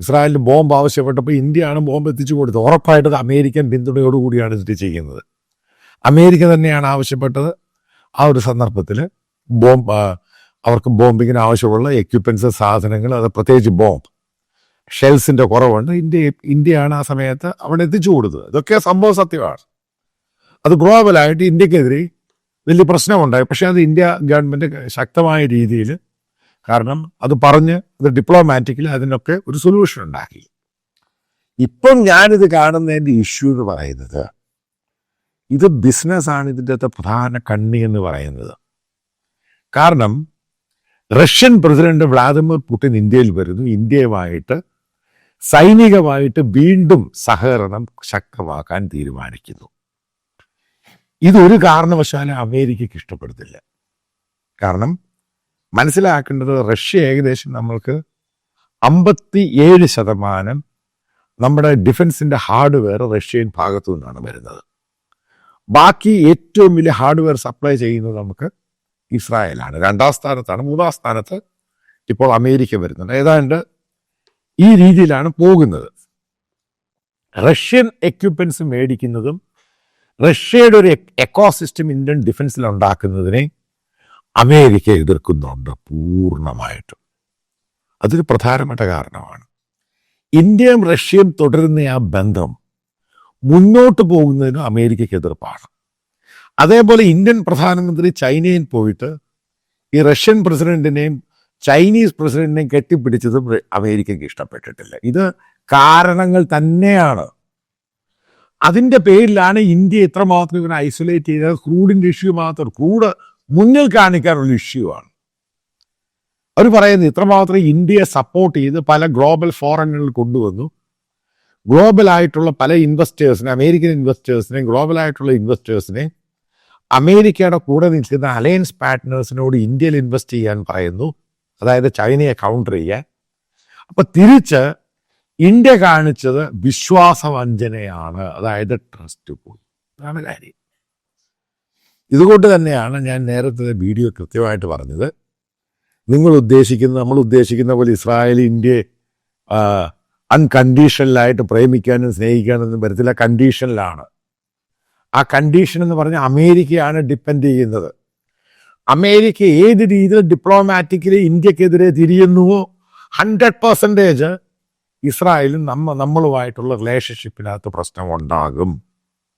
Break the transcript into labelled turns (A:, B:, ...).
A: ഇസ്രായേലിന് ബോംബ് ആവശ്യപ്പെട്ടപ്പോൾ ഇന്ത്യയാണ് ബോംബ് എത്തിച്ചു കൊടുത്തത്. ഉറപ്പായിട്ടും അമേരിക്കൻ പിന്തുണയോടുകൂടിയാണ് ഇത് ചെയ്യുന്നത്. അമേരിക്ക തന്നെയാണ് ആവശ്യപ്പെട്ടത്. ആ ഒരു സന്ദർഭത്തിൽ ബോംബ് അവർക്ക് ബോംബിങ്ങിന് ആവശ്യമുള്ള എക്യുപ്മെൻസ് സാധനങ്ങൾ അത് പ്രത്യേകിച്ച് ബോംബ് ഷെൽസിന്റെ കുറവുണ്ട്. ഇന്ത്യ ഇന്ത്യയാണ് ആ സമയത്ത് അവിടെ എത്തിച്ചു കൊടുത്തത്. ഇതൊക്കെ സംഭവ സത്യമാണ്. അത് ഗ്ലോബലായിട്ട് ഇന്ത്യക്കെതിരെ വലിയ പ്രശ്നമുണ്ടായി. പക്ഷേ അത് ഇന്ത്യ ഗവൺമെന്റ് ശക്തമായ രീതിയിൽ കാരണം അത് പറഞ്ഞ് അത് ഡിപ്ലോമാറ്റിക്കലി അതിനൊക്കെ ഒരു സൊല്യൂഷൻ ഉണ്ടാക്കി. ഇപ്പം ഞാനിത് കാണുന്നതിന്റെ ഇഷ്യൂ എന്ന് പറയുന്നത് ഇത് ബിസിനസ്സാണ് ഇതിന്റെ പ്രധാന കണ്ണി എന്ന് പറയുന്നത്. കാരണം റഷ്യൻ പ്രസിഡന്റ് വ്ളാദിമിർ പുടിൻ ഇന്ത്യയിൽ വരുന്നു. ഇന്ത്യയുമായിട്ട് സൈനികമായിട്ട് വീണ്ടും സഹകരണം ശക്തമാക്കാൻ തീരുമാനിക്കുന്നു. ഇതൊരു കാരണവശാലും അമേരിക്കയ്ക്ക് ഇഷ്ടപ്പെടുന്നില്ല. കാരണം മനസ്സിലാക്കേണ്ടത് റഷ്യ ഏകദേശം നമ്മൾക്ക് അമ്പത്തി ഏഴ് ശതമാനം നമ്മുടെ ഡിഫൻസിന്റെ ഹാർഡ്വെയർ റഷ്യൻ ഭാഗത്തു നിന്നാണ് വരുന്നത്. ബാക്കി ഏറ്റവും വലിയ ഹാർഡ്വെയർ സപ്ലൈ ചെയ്യുന്നത് നമുക്ക് ഇസ്രായേലാണ്. രണ്ടാം സ്ഥാനത്താണ്. മൂന്നാം സ്ഥാനത്ത് ഇപ്പോൾ അമേരിക്ക വരുന്നുണ്ട്. ഏതാണ്ട് ഈ രീതിയിലാണ് പോകുന്നത്. റഷ്യൻ എക്യുപ്മെന്റ്സ് മേടിക്കുന്നതും റഷ്യയുടെ ഒരു എക്കോസിസ്റ്റം ഇന്ത്യൻ ഡിഫൻസിൽ ഉണ്ടാക്കുന്നതിനെ അമേരിക്ക എതിർക്കുന്നുണ്ട് പൂർണമായിട്ടും. അതൊരു പ്രധാനപ്പെട്ട കാരണമാണ്. ഇന്ത്യയും റഷ്യയും തുടരുന്ന ആ ബന്ധം മുന്നോട്ട് പോകുന്നതിനും അമേരിക്കയ്ക്ക് എതിർപ്പാണ്. അതേപോലെ ഇന്ത്യൻ പ്രധാനമന്ത്രി ചൈനയിൽ പോയിട്ട് ഈ റഷ്യൻ പ്രസിഡന്റിനെയും ചൈനീസ് പ്രസിഡന്റിനെയും കെട്ടിപ്പിടിച്ചതും അമേരിക്കയ്ക്ക് ഇഷ്ടപ്പെട്ടിട്ടില്ല. ഇത് കാരണങ്ങൾ തന്നെയാണ്. അതിന്റെ പേരിലാണ് ഇന്ത്യ ഇത്രമാത്രം ഇവരെ ഐസൊലേറ്റ് ചെയ്തത് ക്രൂഡിന്റെ ഇഷ്യൂ മാത്രം ക്രൂഡ് മുന്നിൽ കാണിക്കാനുള്ള ഇഷ്യൂ ആണ്. അവർ പറയുന്നത് ഇത്രമാത്രം ഇന്ത്യയെ സപ്പോർട്ട് ചെയ്ത് പല ഗ്ലോബൽ ഫോറങ്ങളിൽ കൊണ്ടുവന്നു. ഗ്ലോബൽ ആയിട്ടുള്ള പല ഇൻവെസ്റ്റേഴ്സിനെ അമേരിക്കൻ ഇൻവെസ്റ്റേഴ്സിനെ ഗ്ലോബൽ ആയിട്ടുള്ള ഇൻവെസ്റ്റേഴ്സിനെ അമേരിക്കയുടെ കൂടെ നിൽക്കുന്ന അലയൻസ് പാർട്ട്നേഴ്സിനോട് ഇന്ത്യയിൽ ഇൻവെസ്റ്റ് ചെയ്യാൻ പറയുന്നു. അതായത് ചൈനയെ കൗണ്ടർ ചെയ്യാൻ. അപ്പൊ തിരിച്ച് ഇന്ത്യ കാണിച്ചത് വിശ്വാസവഞ്ചനയാണ്. അതായത് ട്രസ്റ്റ് പോയി. അതാണ് കാര്യം. ഇതുകൊണ്ട് തന്നെയാണ് ഞാൻ നേരത്തെ വീഡിയോ കൃത്യമായിട്ട് പറഞ്ഞത്. നിങ്ങൾ ഉദ്ദേശിക്കുന്ന നമ്മൾ ഉദ്ദേശിക്കുന്ന പോലെ ഇസ്രായേൽ ഇന്ത്യയെ അൺകണ്ടീഷണലായിട്ട് പ്രേമിക്കാനും സ്നേഹിക്കാനൊന്നും വരത്തില്ല. കണ്ടീഷനിലാണ് ആ കണ്ടീഷൻ എന്ന് പറഞ്ഞാൽ അമേരിക്കയാണ് ഡിപ്പെൻഡ് ചെയ്യുന്നത്. അമേരിക്ക ഏത് രീതിയിൽ ഡിപ്ലോമാറ്റിക്കലി ഇന്ത്യക്കെതിരെ തിരിയുന്നുവോ ഹൺഡ്രഡ് പെർസെന്റേജ് ഇസ്രായേലും നമ്മ നമ്മളുമായിട്ടുള്ള റിലേഷൻഷിപ്പിനകത്ത് പ്രശ്നം ഉണ്ടാകും